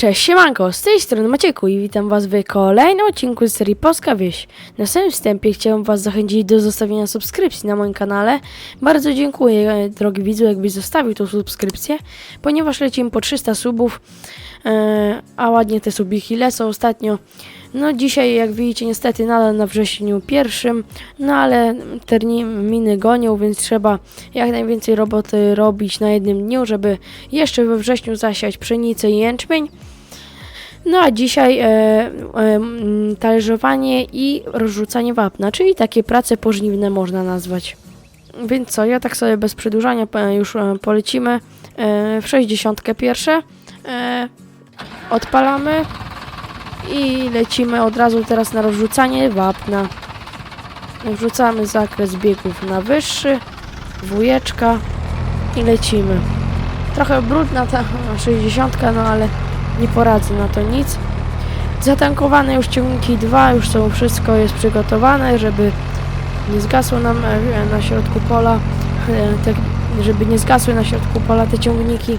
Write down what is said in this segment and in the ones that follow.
Cześć, siemanko, z tej strony Macieku i witam was w kolejnym odcinku z serii Polska Wieś. Na samym wstępie chciałem was zachęcić do zostawienia subskrypcji na moim kanale. Bardzo dziękuję, drogi widzu, jakbyś zostawił tą subskrypcję, ponieważ lecimy po 300 subów, e, a ładnie te subiki lecą ostatnio. No dzisiaj, jak widzicie, niestety nadal na wrześniu pierwszym, no ale terminy gonią, więc trzeba jak najwięcej roboty robić na jednym dniu, żeby jeszcze we wrześniu zasiać pszenicę i jęczmień. No a dzisiaj e, e, talerzowanie i rozrzucanie wapna, czyli takie prace pożniwne można nazwać. Więc co, ja tak sobie bez przedłużania już e, polecimy e, w 60 pierwsze. E, odpalamy i lecimy od razu teraz na rozrzucanie wapna. Wrzucamy zakres biegów na wyższy, dwójeczka i lecimy. Trochę brudna ta 60, no ale nie poradzę na to nic. Zatankowane już ciągniki 2, już są wszystko jest przygotowane, żeby nie zgasło nam e, na środku pola, e, te, żeby nie zgasły na środku pola te ciągniki.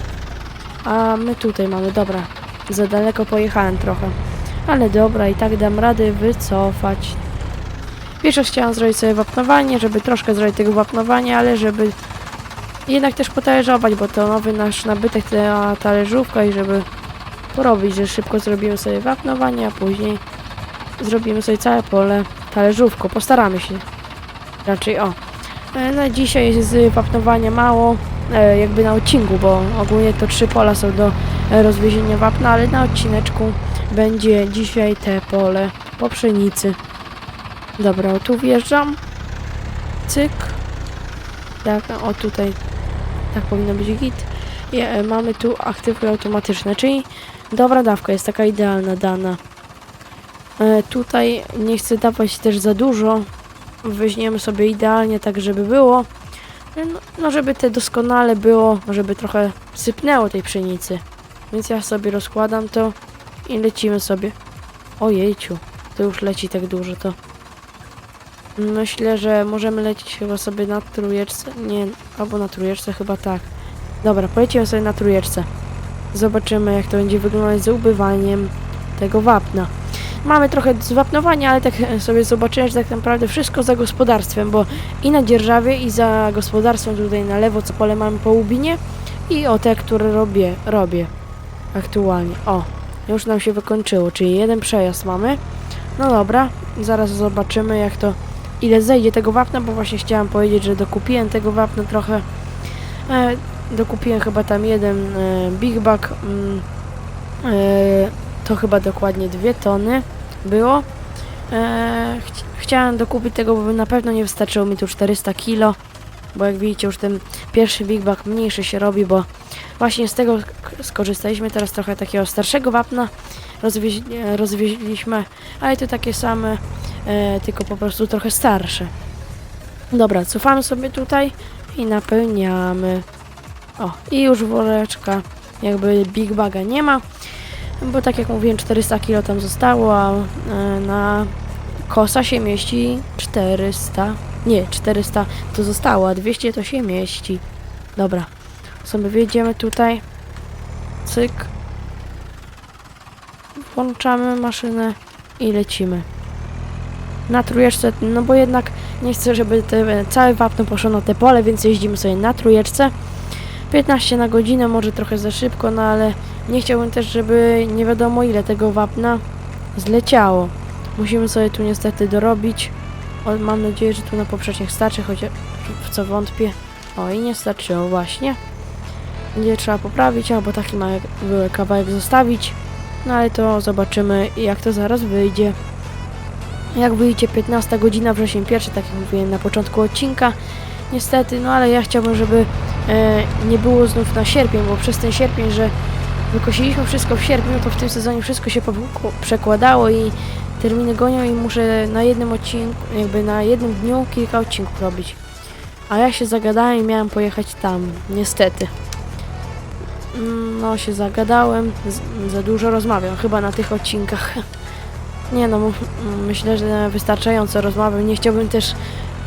A my tutaj mamy, dobra, za daleko pojechałem trochę. Ale dobra, i tak dam radę wycofać. Pierwsze chciałam zrobić sobie wapnowanie, żeby troszkę zrobić tego wapnowania, ale żeby jednak też potalerzować, bo to nowy nasz nabytek, ta talerzówka i żeby porobić, że szybko zrobimy sobie wapnowanie, a później zrobimy sobie całe pole talerzówką. Postaramy się. Raczej o. E, Na dzisiaj jest wapnowania mało, e, jakby na odcinku, bo ogólnie to trzy pola są do rozwiezienia wapna, ale na odcineczku będzie dzisiaj te pole po pszenicy. Dobra, o tu wjeżdżam. Cyk. Tak, o tutaj. Tak powinno być git. I, e, mamy tu aktywkę automatyczne, czyli dobra dawka jest taka idealna dana. E, tutaj nie chcę dawać też za dużo. Weźmiemy sobie idealnie tak, żeby było. No, no żeby te doskonale było, żeby trochę sypnęło tej pszenicy. Więc ja sobie rozkładam to i lecimy sobie. Ojejciu, to już leci tak dużo to. Myślę, że możemy lecieć chyba sobie na trójeczce. Nie, albo na trójeczce chyba tak. Dobra, polecimy sobie na trójeczce. Zobaczymy jak to będzie wyglądać z ubywaniem tego wapna. Mamy trochę zwapnowania, ale tak sobie zobaczyłem, że tak naprawdę wszystko za gospodarstwem, bo i na dzierżawie, i za gospodarstwem tutaj na lewo, co pole mamy po łubinie i o te, które robię, robię aktualnie. O, już nam się wykończyło, czyli jeden przejazd mamy. No dobra, zaraz zobaczymy jak to, ile zejdzie tego wapna, bo właśnie chciałam powiedzieć, że dokupiłem tego wapna trochę. E, dokupiłem chyba tam jeden e, Big Bag, mm, e, to chyba dokładnie dwie tony było. E, chci chciałem dokupić tego, bo na pewno nie wystarczyło mi tu 400 kilo, bo jak widzicie już ten pierwszy Big Bag mniejszy się robi, bo właśnie z tego skorzystaliśmy teraz trochę takiego starszego wapna rozwieź, rozwieźliśmy, ale to takie same, e, tylko po prostu trochę starsze. Dobra, cofamy sobie tutaj i napełniamy. O, i już woreczka, jakby Big Baga nie ma, bo tak jak mówiłem 400 kg tam zostało, a e, na kosa się mieści 400, nie 400 to zostało, a 200 to się mieści. Dobra, sobie wjedziemy tutaj, cyk, włączamy maszynę i lecimy. Na trójeczce, no bo jednak nie chcę, żeby te, całe wapno poszło na te pole, więc jeździmy sobie na trójeczce. 15 na godzinę, może trochę za szybko, no ale nie chciałbym też, żeby nie wiadomo ile tego wapna zleciało. Musimy sobie tu niestety dorobić. O, mam nadzieję, że tu na poprzeczniach starczy, chociaż w co wątpię. O, i nie starczyło właśnie. Będzie trzeba poprawić, albo taki mały kawałek zostawić. No ale to zobaczymy, jak to zaraz wyjdzie. Jak wyjdzie 15 godzina wrzesień pierwszy, tak jak mówiłem na początku odcinka. Niestety, no ale ja chciałbym, żeby e, nie było znów na sierpień, bo przez ten sierpień, że wykosiliśmy wszystko w sierpniu, to w tym sezonie wszystko się przekładało i terminy gonią i muszę na jednym odcinku, jakby na jednym dniu kilka odcinków robić. A ja się zagadałem i miałem pojechać tam, niestety. No się zagadałem, za dużo rozmawiam, chyba na tych odcinkach. Nie no, myślę, że wystarczająco rozmawiam. Nie chciałbym też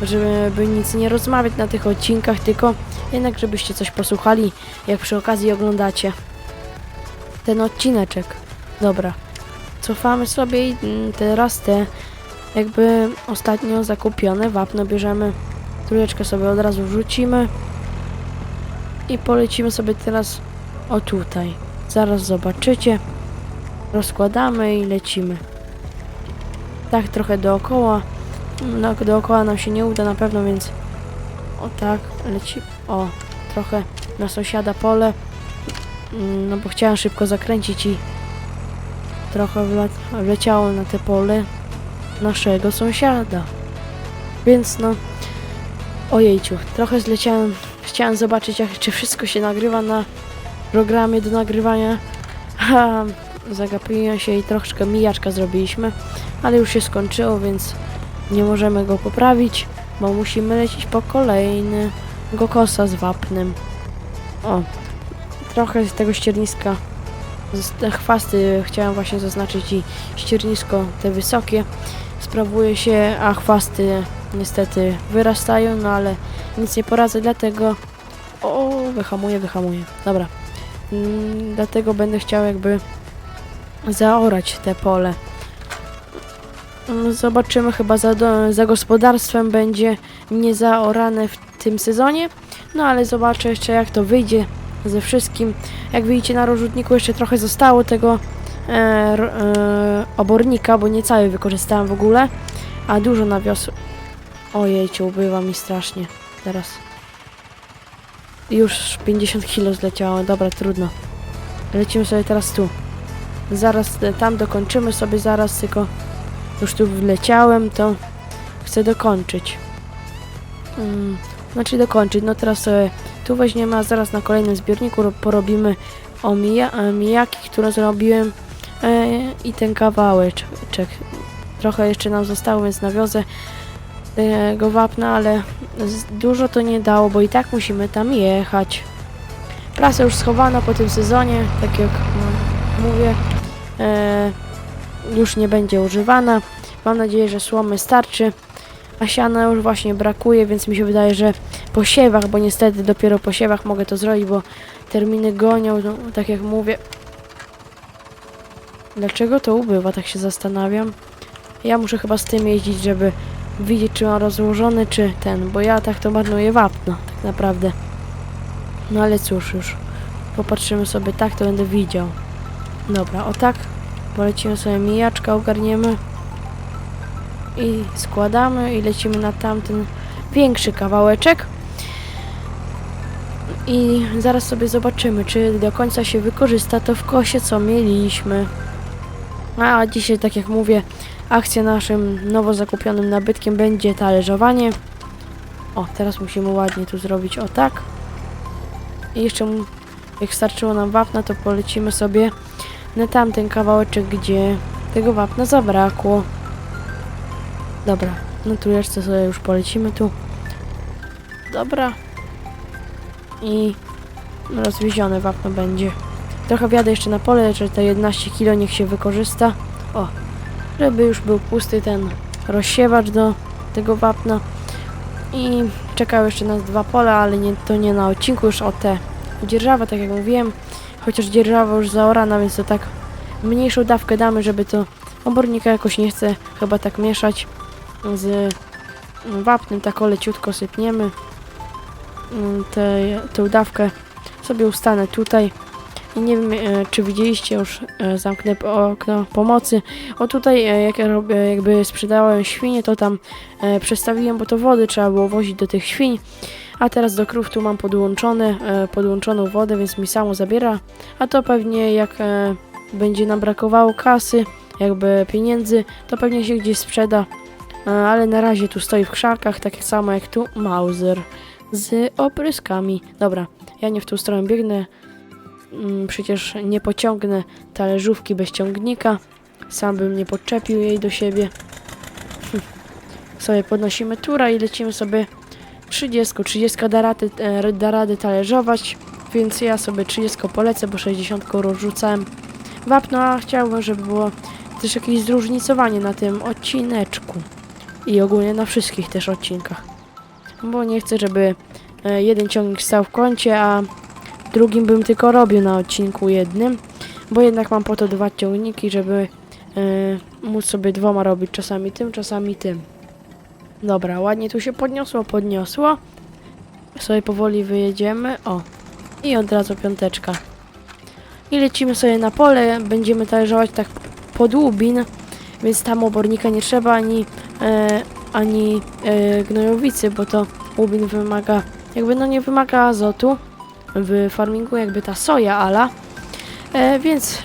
żeby nic nie rozmawiać na tych odcinkach, tylko jednak żebyście coś posłuchali, jak przy okazji oglądacie ten odcineczek. Dobra, cofamy sobie i mm, teraz te jakby ostatnio zakupione wapno bierzemy, trójeczkę sobie od razu wrzucimy i polecimy sobie teraz o tutaj. Zaraz zobaczycie. Rozkładamy i lecimy. Tak trochę dookoła. No, dookoła nam się nie uda na pewno, więc o tak leci. O, trochę na sąsiada pole. Mm, No bo chciałem szybko zakręcić i trochę wleciało na te pole naszego sąsiada. Więc no, ojejciu, trochę zleciałem. Chciałem zobaczyć, jak, czy wszystko się nagrywa na programie do nagrywania. Zagapiłem się i troszkę mijaczka zrobiliśmy, ale już się skończyło, więc nie możemy go poprawić, bo musimy lecieć po kolejny gokosa z wapnem. O, trochę z tego ścierniska, z te chwasty chciałem właśnie zaznaczyć i ściernisko te wysokie sprawuje się, a chwasty niestety wyrastają, no ale nic nie poradzę, dlatego o, wyhamuję, wyhamuję. Dobra. Mm, dlatego będę chciał jakby zaorać te pole. Mm, Zobaczymy, chyba za, do, za gospodarstwem będzie niezaorane w tym sezonie. No ale zobaczę jeszcze jak to wyjdzie ze wszystkim. Jak widzicie na rozrzutniku jeszcze trochę zostało tego e, e, obornika, bo nie cały wykorzystałem w ogóle. A dużo nawiosu. Ojejcie, ubywa mi strasznie teraz. Już 50 kilo zleciało, dobra, trudno. Lecimy sobie teraz tu. Zaraz e, tam dokończymy sobie zaraz, tylko już tu wleciałem, to chcę dokończyć. Mm, znaczy dokończyć, no teraz sobie tu weźmiemy, a zaraz na kolejnym zbiorniku ro- porobimy omija, e, mijaki, które zrobiłem e, i ten kawałeczek. Trochę jeszcze nam zostało, więc nawiozę tego wapna, ale dużo to nie dało, bo i tak musimy tam jechać. Prasa już schowana po tym sezonie, tak jak no, mówię, e, już nie będzie używana. Mam nadzieję, że słomy starczy, a siana już właśnie brakuje, więc mi się wydaje, że po siewach, bo niestety dopiero po siewach mogę to zrobić, bo terminy gonią, no, tak jak mówię. Dlaczego to ubywa, tak się zastanawiam. Ja muszę chyba z tym jeździć, żeby widzieć, czy on rozłożony, czy ten, bo ja tak to marnuję wapno, tak naprawdę. No ale cóż, już popatrzymy sobie tak, to będę widział. Dobra, o tak, polecimy sobie mijaczka, ogarniemy i składamy i lecimy na tamten większy kawałeczek. I zaraz sobie zobaczymy, czy do końca się wykorzysta to w kosie, co mieliśmy. A dzisiaj, tak jak mówię, akcja naszym nowo zakupionym nabytkiem będzie talerzowanie. O, teraz musimy ładnie tu zrobić o tak. I jeszcze jak starczyło nam wapna, to polecimy sobie na tamten kawałeczek, gdzie tego wapna zabrakło. Dobra, no tu jeszcze sobie już polecimy tu. Dobra. I rozwiezione wapno będzie. Trochę wjadę jeszcze na pole, że te 11 kg niech się wykorzysta. O, żeby już był pusty ten rozsiewacz do tego wapna. I czekały jeszcze nas dwa pola, ale nie, to nie na odcinku, już o te dzierżawę, tak jak mówiłem. Chociaż dzierżawa już zaorana, więc to tak mniejszą dawkę damy, żeby to obornika jakoś nie chce chyba tak mieszać z wapnem, tak o leciutko sypniemy. Mm, Te, tą dawkę sobie ustanę tutaj. I nie wiem, e, czy widzieliście już, e, zamknę okno pomocy. O tutaj, e, jak ja robię, jakby sprzedałem świnie, to tam przestawiłem, bo to wody trzeba było wozić do tych świń. A teraz do krów tu mam podłączone, podłączoną wodę, więc mi samo zabiera. A to pewnie jak będzie nam brakowało kasy, jakby pieniędzy, to pewnie się gdzieś sprzeda. Ale na razie tu stoi w krzakach, tak samo jak tu Mauser z opryskami. Dobra, ja nie w tą stronę biegnę. Mm, Przecież nie pociągnę talerzówki bez ciągnika. Sam bym nie podczepił jej do siebie. Hm. Sobie podnosimy tura i lecimy sobie 30. 30 da rady, e, da talerzować, więc ja sobie 30 polecę, bo 60 rozrzucałem wapno, a chciałbym, żeby było też jakieś zróżnicowanie na tym odcineczku. i ogólnie na wszystkich też odcinkach. Bo nie chcę, żeby e, jeden ciągnik stał w kącie, a drugim bym tylko robił na odcinku jednym, bo jednak mam po to dwa ciągniki, żeby e, móc sobie dwoma robić, czasami tym, czasami tym. Dobra, ładnie tu się podniosło, podniosło. Sobie powoli wyjedziemy. O, i od razu piąteczka. I lecimy sobie na pole, będziemy talerzować tak pod łubin, więc tam obornika nie trzeba ani, e, ani e, gnojowicy, bo to łubin wymaga, jakby no nie wymaga azotu w farmingu, jakby ta soja ala, e, więc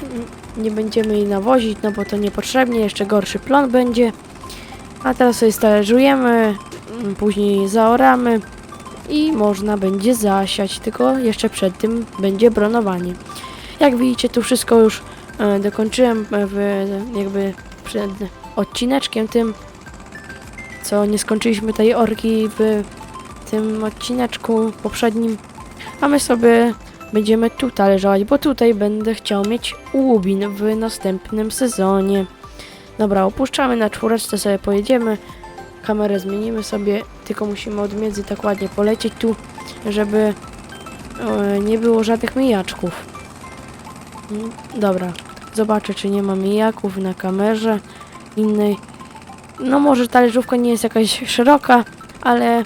nie będziemy jej nawozić, no bo to niepotrzebnie, jeszcze gorszy plon będzie. A teraz sobie stależujemy, mm, później zaoramy i można będzie zasiać, tylko jeszcze przed tym będzie bronowanie. Jak widzicie, tu wszystko już e, dokończyłem e, w, jakby przed odcineczkiem tym, co nie skończyliśmy tej orki w tym odcineczku poprzednim. A my sobie będziemy tu talerzować, bo tutaj będę chciał mieć łubin w następnym sezonie. Dobra, opuszczamy na czwóreczce, sobie pojedziemy. Kamerę zmienimy sobie, tylko musimy od między tak ładnie polecieć tu, żeby e, nie było żadnych mijaczków. Mm, Dobra, zobaczę czy nie ma mijaków na kamerze innej. No może talerzówka nie jest jakaś szeroka, ale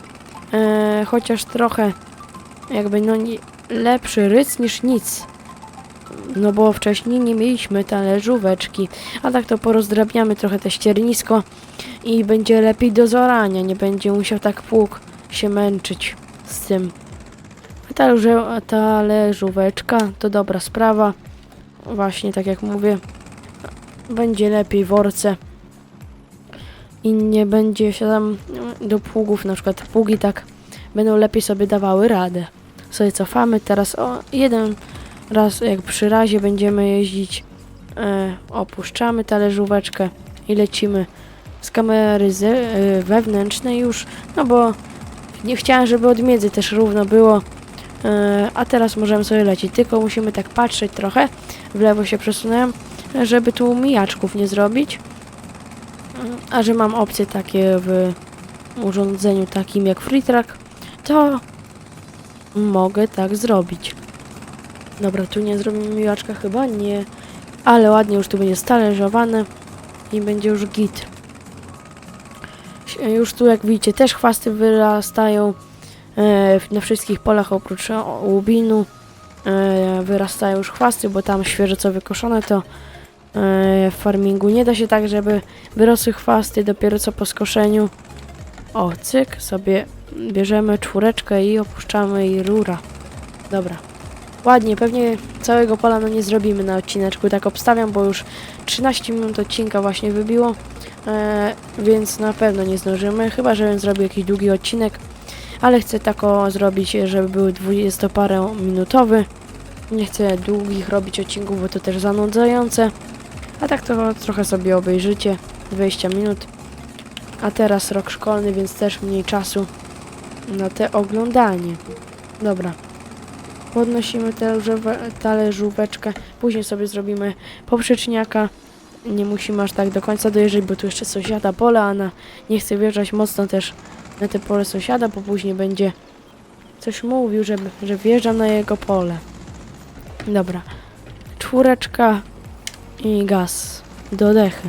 e, chociaż trochę jakby no nie, lepszy rys niż nic. No bo wcześniej nie mieliśmy talerzóweczki, a tak to porozdrabniamy trochę te ściernisko i będzie lepiej do zorania, nie będzie musiał tak pług się męczyć z tym. Talerze, talerzóweczka to dobra sprawa. Właśnie tak jak mówię, będzie lepiej w orce i nie będzie się tam do pługów, na przykład pługi tak będą lepiej sobie dawały radę. Sobie cofamy, teraz o jeden raz jak przy razie będziemy jeździć, e, opuszczamy talerzóweczkę i lecimy z kamery e, wewnętrznej już, no bo nie chciałem, żeby od miedzy też równo było, e, a teraz możemy sobie lecieć, tylko musimy tak patrzeć trochę, w lewo się przesunąłem, żeby tu mijaczków nie zrobić, Mm, a że mam opcje takie w urządzeniu takim jak FreeTrack, to mogę tak zrobić. Dobra, tu nie zrobimy miłaczka chyba, nie. Ale ładnie już tu będzie stależowane i będzie już git. Już tu jak widzicie też chwasty wyrastają e, na wszystkich polach oprócz łubinu. E, wyrastają już chwasty, bo tam świeżo wykoszone to e, w farmingu nie da się tak, żeby wyrosły chwasty dopiero co po skoszeniu. O, cyk, sobie bierzemy czwóreczkę i opuszczamy i rura. Dobra. Ładnie, pewnie całego pola no nie zrobimy na odcineczku, tak obstawiam, bo już 13 minut odcinka właśnie wybiło, e, więc na pewno nie zdążymy, chyba żebym zrobił jakiś długi odcinek, ale chcę tako zrobić, żeby był 20 parę minutowy. Nie chcę długich robić odcinków, bo to też zanudzające, a tak to trochę sobie obejrzycie, 20 minut. A teraz rok szkolny, więc też mniej czasu na te oglądanie. Dobra. Podnosimy talerzóweczkę, później sobie zrobimy poprzeczniaka. Nie musimy aż tak do końca dojeżdżać, bo tu jeszcze sąsiada pole, a na, nie chcę wjeżdżać mocno też na te pole sąsiada, bo później będzie coś mówił, że, że wjeżdżam na jego pole. Dobra. Czwóreczka i gaz do dechy.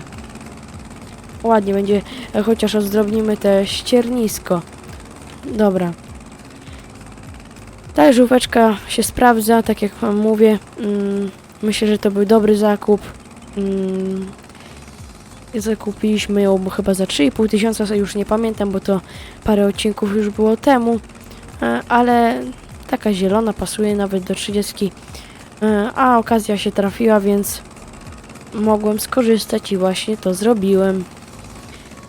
Ładnie będzie, e, chociaż ozdrobnimy te ściernisko. Dobra. Ta żółweczka się sprawdza, tak jak wam mówię. Mm, myślę, że to był dobry zakup. Mm, zakupiliśmy ją chyba za 3,5 tysiąca, już nie pamiętam, bo to parę odcinków już było temu. E, ale taka zielona pasuje nawet do 30. E, a okazja się trafiła, więc mogłem skorzystać i właśnie to zrobiłem.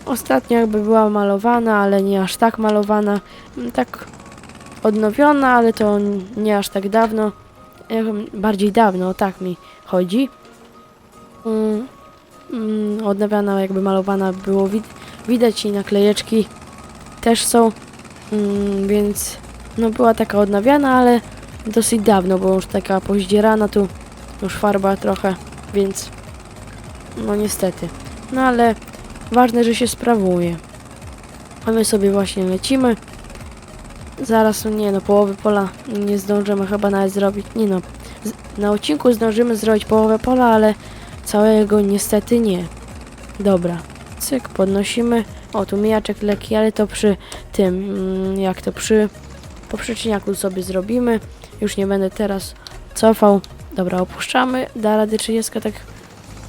Ostatnio jakby była malowana, ale nie aż tak malowana. Mm, Tak odnowiona, ale to nie aż tak dawno. Bardziej dawno, o tak mi chodzi. Mm, mm, Odnawiana, jakby malowana było wid widać i naklejeczki też są, więc no była taka odnawiana, ale dosyć dawno, bo już taka pozdzierana tu, już farba trochę, więc no niestety. No ale ważne, że się sprawuje. A my sobie właśnie lecimy. Zaraz, no nie no, połowy pola nie zdążymy chyba nawet zrobić. Nie no, na odcinku zdążymy zrobić połowę pola, ale całego niestety nie. Dobra, cyk, podnosimy. O, tu mijaczek lekki, ale to przy tym, mm, jak to przy poprzeczniaku sobie zrobimy. Już nie będę teraz cofał. Dobra, opuszczamy. Da radę 30, tak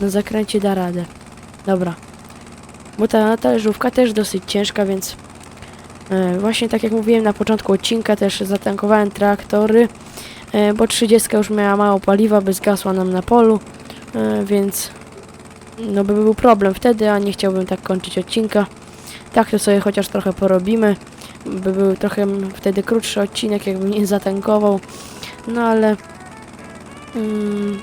na zakręcie da radę. Dobra. Bo ta talerzówka też dosyć ciężka, więc e, właśnie tak jak mówiłem na początku odcinka też zatankowałem traktory, e, bo 30 już miała mało paliwa, by zgasła nam na polu, e, więc no by był problem wtedy, a nie chciałbym tak kończyć odcinka. Tak to sobie chociaż trochę porobimy, by był trochę wtedy krótszy odcinek, jakbym nie zatankował, no ale mm,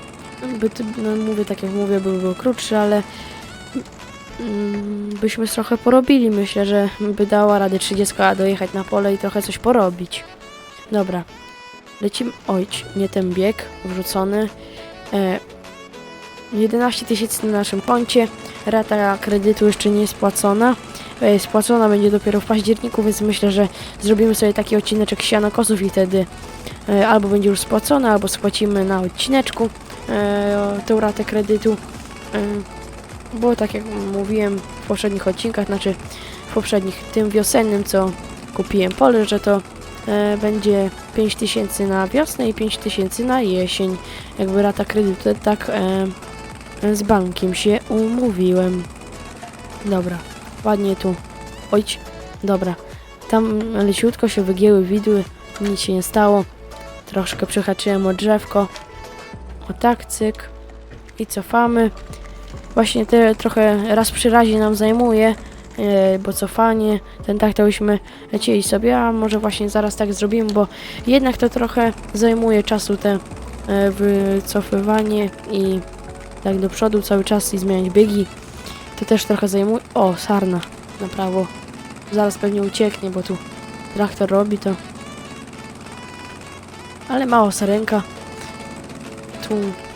by, no mówię tak jak mówię, by był krótszy, ale byśmy trochę porobili. Myślę, że by dała radę 30 dojechać na pole i trochę coś porobić. Dobra. Lecimy. Oj, nie ten bieg wrzucony. E, 11 tysięcy na naszym koncie. Rata kredytu jeszcze nie spłacona. E, spłacona będzie dopiero w październiku, więc myślę, że zrobimy sobie taki odcineczek sianokosów i wtedy e, albo będzie już spłacona, albo spłacimy na odcineczku e, tą ratę kredytu. E, bo tak jak mówiłem w poprzednich odcinkach, znaczy w poprzednich, tym wiosennym, co kupiłem pole, że to e, będzie 5000 na wiosnę i 5000 na jesień. Jakby rata kredytu, tak e, z bankiem się umówiłem. Dobra, ładnie tu. Ojć, dobra. Tam leciutko się wygięły widły, nic się nie stało. Troszkę przyhaczyłem o drzewko. O tak, cyk. I cofamy. Właśnie te trochę raz przy razie nam zajmuje, e, bo cofanie, ten tak to byśmy lecieli sobie, a może właśnie zaraz tak zrobimy, bo jednak to trochę zajmuje czasu te e, wycofywanie i tak do przodu cały czas i zmieniać biegi. To też trochę zajmuje. O, sarna na prawo. Zaraz pewnie ucieknie, bo tu traktor robi to. Ale mało sarenka. Tu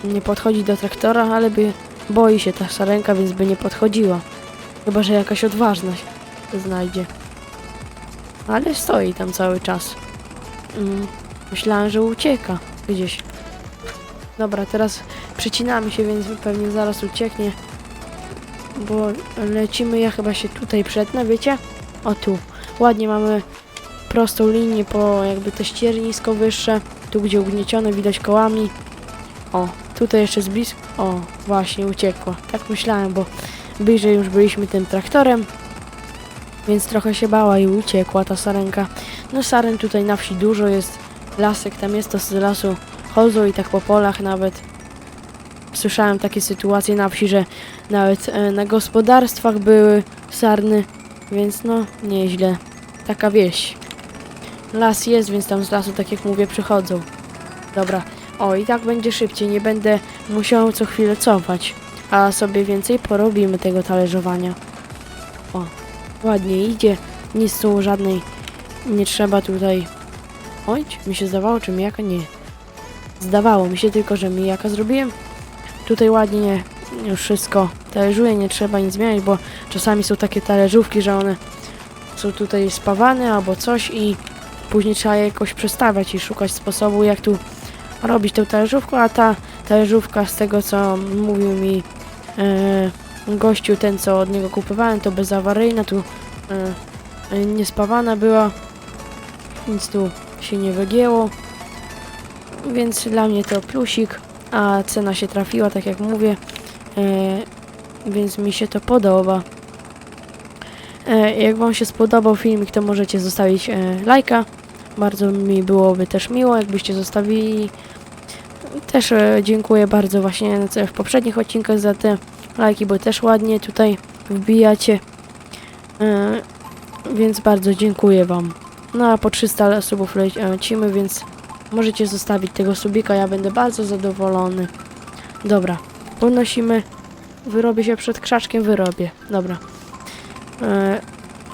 nie podchodzi do traktora, ale by Boi się ta szarenka, więc by nie podchodziła. Chyba, że jakaś odważna się znajdzie. Ale stoi tam cały czas. Mm, myślałem, że ucieka gdzieś. Dobra, teraz przycinamy się, więc pewnie zaraz ucieknie. Bo lecimy, ja chyba się tutaj przetnę, wiecie? O tu. Ładnie mamy prostą linię po jakby te ściernisko wyższe. Tu gdzie ugniecione widać kołami. O, tutaj jeszcze z blisko. O, właśnie uciekła. Tak myślałem, bo bliżej już byliśmy tym traktorem. Więc trochę się bała i uciekła ta sarenka. No saren tutaj na wsi dużo jest. Lasek tam jest, to z lasu chodzą i tak po polach nawet. Słyszałem takie sytuacje na wsi, że nawet e, na gospodarstwach były sarny. Więc no, nieźle. Taka wieś. Las jest, więc tam z lasu, tak jak mówię, przychodzą. Dobra, o, i tak będzie szybciej, nie będę musiał co chwilę cofać, a sobie więcej porobimy tego talerzowania. O, ładnie idzie, nic tu żadnej, nie trzeba tutaj... Oj, mi się zdawało, czy mijaka? Nie. Zdawało mi się tylko, że mijaka zrobiłem. Tutaj ładnie już wszystko talerzuje, nie trzeba nic zmieniać, bo czasami są takie talerzówki, że one są tutaj spawane albo coś i później trzeba je jakoś przestawiać i szukać sposobu, jak tu robić tę talerzówkę, a ta talerzówka z tego co mówił mi e, gościu, ten co od niego kupowałem, to bezawaryjna, tu e, e, niespawana była, nic tu się nie wygięło, więc dla mnie to plusik, a cena się trafiła, tak jak mówię, e, więc mi się to podoba. E, jak Wam się spodobał filmik, to możecie zostawić e, lajka. Bardzo mi byłoby też miło, jakbyście zostawili. Też e, dziękuję bardzo właśnie co w poprzednich odcinkach za te lajki, bo też ładnie tutaj wbijacie. E, więc bardzo dziękuję Wam. No a po 300 subów lecimy, więc możecie zostawić tego subika, ja będę bardzo zadowolony. Dobra, podnosimy. Wyrobię się przed krzaczkiem, wyrobię. Dobra. E,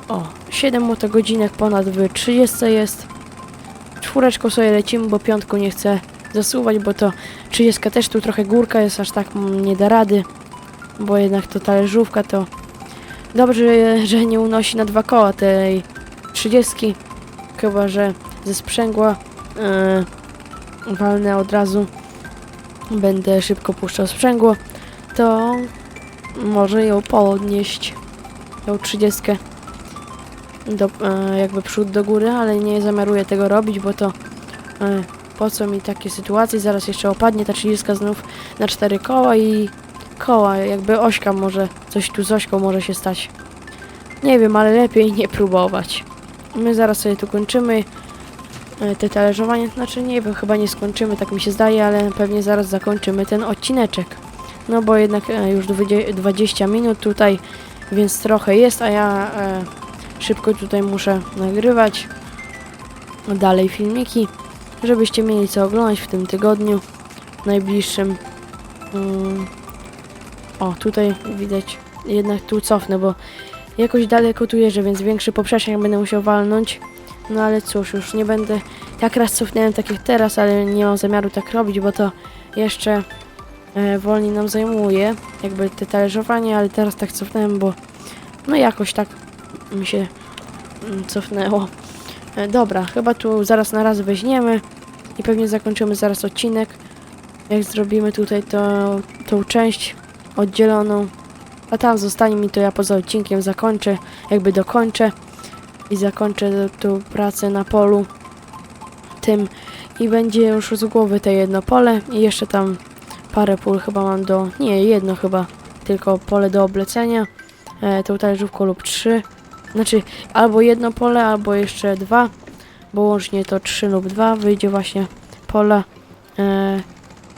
o, 7 motogodzinek ponad w 30 jest. Czwóreczką sobie lecimy, bo piątką nie chcę zasuwać, bo to 30 też tu trochę górka jest, aż tak nie da rady. Bo jednak to talerzówka to Dobrze, że nie unosi na dwa koła tej 30. Chyba, że ze sprzęgła yy, walnę od razu. Będę szybko puszczał sprzęgło, to może ją podnieść. Tą 30. Do, e, jakby przód do góry, ale nie zamiaruję tego robić, bo to e, po co mi takie sytuacje? Zaraz jeszcze opadnie ta 30 znów na cztery koła i koła, jakby ośka może, coś tu z ośką może się stać. Nie wiem, ale lepiej nie próbować. My zaraz sobie tu kończymy e, te talerzowanie, znaczy nie wiem, chyba nie skończymy, tak mi się zdaje, ale pewnie zaraz zakończymy ten odcineczek. No bo jednak już 20 20 minut tutaj, więc trochę jest, a ja szybko tutaj muszę nagrywać dalej filmiki, żebyście mieli co oglądać w tym tygodniu najbliższym. Mm. O, tutaj widać, jednak tu cofnę, bo jakoś daleko tu jeżdżę, więc większy poprzecznik będę musiał walnąć. No ale cóż, już nie będę, tak raz cofnąłem tak jak teraz, ale nie mam zamiaru tak robić, bo to jeszcze e, wolniej nam zajmuje, jakby te talerzowanie, ale teraz tak cofnąłem, bo no jakoś tak mi się mm, cofnęło. E, dobra, chyba tu zaraz na raz weźmiemy i pewnie zakończymy zaraz odcinek. Jak zrobimy tutaj to, tą część oddzieloną, a tam zostanie mi to ja poza odcinkiem zakończę, jakby dokończę i zakończę tą pracę na polu tym i będzie już z głowy te jedno pole i jeszcze tam parę pól chyba mam do, nie jedno chyba, tylko pole do oblecenia, e, tą talerzówką lub trzy, znaczy albo jedno pole, albo jeszcze dwa, bo łącznie to trzy lub dwa wyjdzie właśnie pola, e,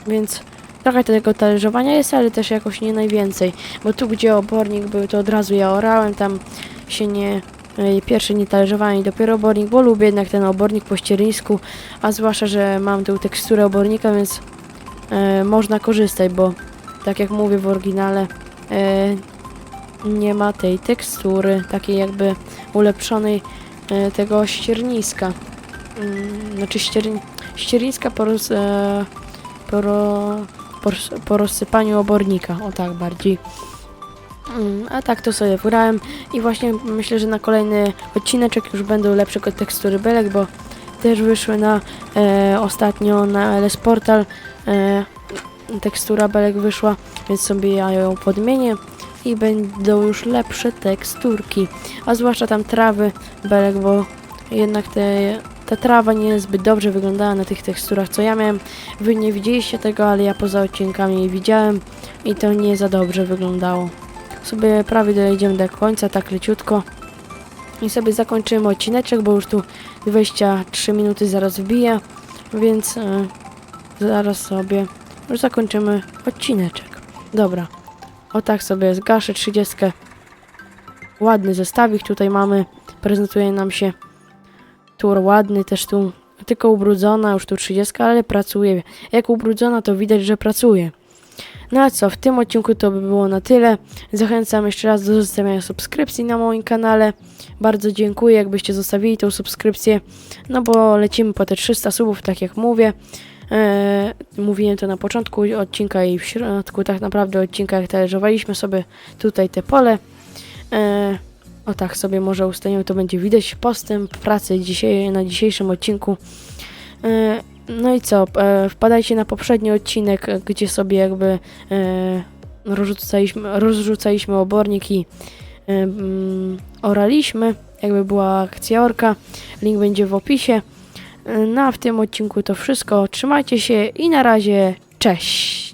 więc trochę tego talerzowania jest, ale też jakoś nie najwięcej, bo tu gdzie obornik był, to od razu ja orałem, tam się nie, e, pierwszy nie talerzowałem i dopiero obornik, bo lubię jednak ten obornik po ściernisku, a zwłaszcza, że mam tę teksturę obornika, więc e, można korzystać, bo tak jak mówię w oryginale, e, nie ma tej tekstury, takiej jakby ulepszonej e, tego ścierniska. Mm, Znaczy ścierni ścierniska po, roz, e, po, ro, po, po rozsypaniu obornika, o tak bardziej. Mm, A tak to sobie wybrałem i właśnie myślę, że na kolejny odcineczek już będą lepsze tekstury belek, bo też wyszły na e, ostatnio na LS Portal e, tekstura belek wyszła, więc sobie ja ją podmienię i będą już lepsze teksturki, a zwłaszcza tam trawy belek, bo jednak te, ta trawa nie zbyt dobrze wyglądała na tych teksturach, co ja miałem. Wy nie widzieliście tego, ale ja poza odcinkami widziałem i to nie za dobrze wyglądało. Sobie prawie dojedziemy do końca, tak leciutko. I sobie zakończymy odcineczek, bo już tu 23 minuty zaraz wbija, więc e, zaraz sobie już zakończymy odcineczek. Dobra, o tak sobie zgaszę 30. Ładny zestawik tutaj mamy, prezentuje nam się tur ładny, też tu tylko ubrudzona, już tu 30, ale pracuje. Jak ubrudzona, to widać, że pracuje. No a co, w tym odcinku to by było na tyle. Zachęcam jeszcze raz do zostawiania subskrypcji na moim kanale. Bardzo dziękuję, jakbyście zostawili tą subskrypcję, no bo lecimy po te 300 subów, tak jak mówię. Eee, mówiłem to na początku odcinka i w środku tak naprawdę odcinka, jak talerzowaliśmy sobie tutaj te pole. Eee, o tak sobie może ustaniemy, to będzie widać postęp pracy dzisiaj, na dzisiejszym odcinku. E, No i co, e, wpadajcie na poprzedni odcinek, e, gdzie sobie jakby e, rozrzucaliśmy, rozrzucaliśmy obornik i e, mm, oraliśmy, jakby była akcja orka. Link będzie w opisie. No a w tym odcinku to wszystko. Trzymajcie się i na razie, cześć!